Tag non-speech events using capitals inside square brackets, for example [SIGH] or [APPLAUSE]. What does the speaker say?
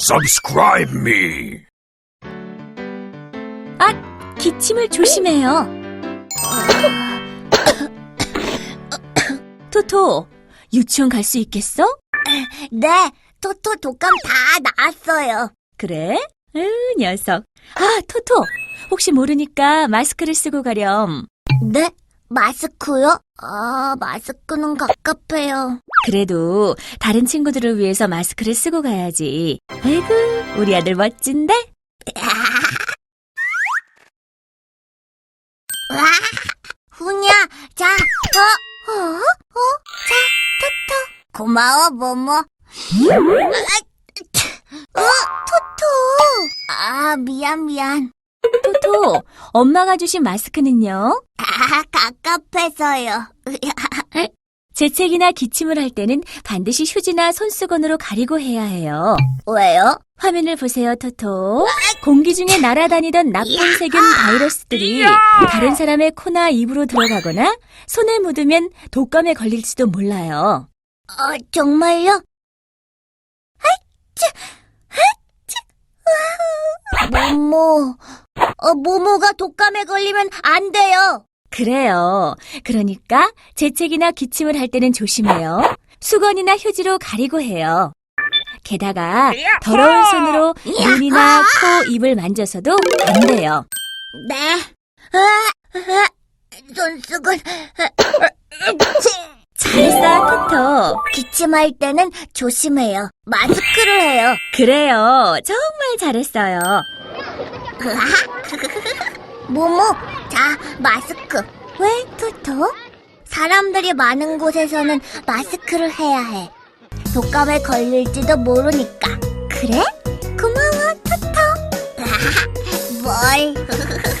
Subscribe me. 아, 기침을 조심해요. 토토, 유치원 갈 수 있겠어? 네, 토토 독감 다 나았어요. 그래? 으, 녀석. 아, 토토, 혹시 모르니까 마스크를 쓰고 가렴. 네? 마스크요? 아, 마스크는 갑갑해요. 그래도 다른 친구들을 위해서 마스크를 쓰고 가야지. 아이고, 우리 아들 멋진데? 와, 훈이야, 자, 어, 어, 어, 자, 토토. 고마워, 모모. 아, 어, 토토. 아, 미안, 미안. 토토, 엄마가 주신 마스크는요? 아, 갑갑해서요. 재채기나 기침을 할 때는 반드시 휴지나 손수건으로 가리고 해야 해요. 왜요? 화면을 보세요, 토토. 공기 중에 날아다니던 나쁜 세균 바이러스들이 다른 사람의 코나 입으로 들어가거나 손에 묻으면 독감에 걸릴지도 몰라요. 어, 정말요? 하이츠, 하이츠, 모모. 어, 모모가 독감에 걸리면 안 돼요. 그래요. 그러니까 재채기나 기침을 할 때는 조심해요. 수건이나 휴지로 가리고 해요. 게다가 더러운 손으로 눈이나 코, 입을 만져서도 안 돼요. 네. 으아, 으아, 손수건. [COUGHS] 잘했어, 토토. 기침할 때는 조심해요. 마스크를 해요. 그래요. 정말 잘했어요. [LAUGHS] 모모, 자, 마스크. 왜, 토토? 사람들이 많은 곳에서는 마스크를 해야 해. 독감에 걸릴지도 모르니까. 그래? 고마워, 토토. [LAUGHS] 뭘? [LAUGHS]